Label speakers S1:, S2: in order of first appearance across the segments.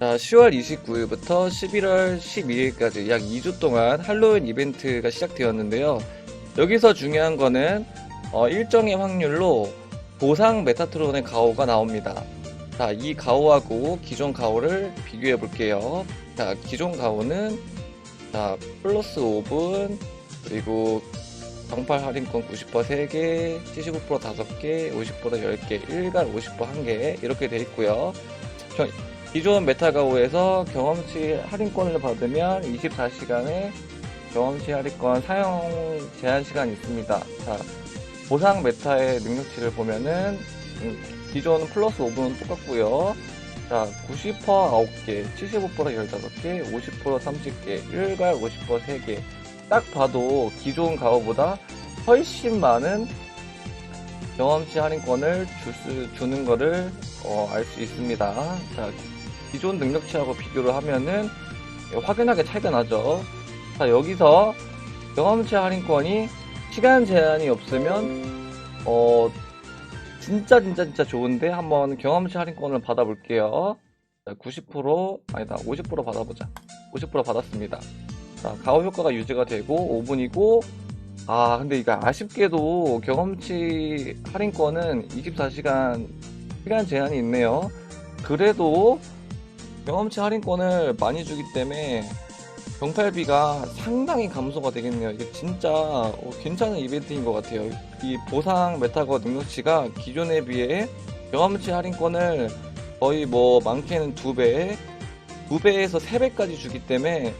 S1: 자, 10월 29일부터 11월 12일까지 약 2주 동안 할로윈 이벤트가 시작되었는데요. 여기서 중요한 거는 어, 일정의 확률로 보상 메타트론의 가오가 나옵니다. 자, 이 가오하고 기존 가오를 비교해 볼게요. 자, 기존 가오는 자, 플러스 5분 그리고 정팔 할인권 90% 3개, 75% 5개, 50% 10개, 일괄 50% 1개 이렇게 돼 있고요. 겨- 기존 메타가오에서 경험치 할인권을 받으면 24시간의 경험치 할인권 사용 제한 시간이 있습니다. 자, 보상 메타의 능력치를 보면은 음, 기존 플러스 5분은 똑같고요. 자, 90% 9개, 75% 15개, 50% 30개, 일괄 50% 3개. 딱 봐도 기존 가오보다 훨씬 많은 경험치 할인권을 줄 수, 주는 거를 어, 알 수 있습니다. 자, 기존 능력치하고 비교를 하면은 확연하게 차이가 나죠. 자, 여기서 경험치 할인권이 시간 제한이 없으면 어 진짜 진짜 진짜 좋은데 한번 경험치 할인권을 받아볼게요. 자, 90% 아니다 50% 받아보자. 50% 받았습니다. 자, 가오 효과가 유지가 되고 5분이고 아 근데 이거 아쉽게도 경험치 할인권은 24시간 시간 제한이 있네요. 그래도 경험치 할인권을 많이 주기 때문에 경팔비가 상당히 감소가 되겠네요. 이게 진짜 어, 괜찮은 이벤트인 것 같아요. 이 보상 메타거 능력치가 기존에 비해 경험치 할인권을 거의 뭐 많게는 두 배, 두 배에서 세 배까지 주기 때문에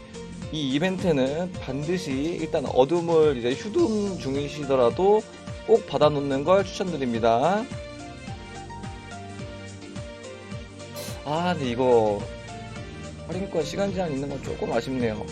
S1: 이 이벤트는 반드시 일단 어둠을 이제 휴둠 중이시더라도 꼭 받아놓는 걸 추천드립니다. 아, 근데 이거 할인권 시간 제한 있는 건 조금 아쉽네요.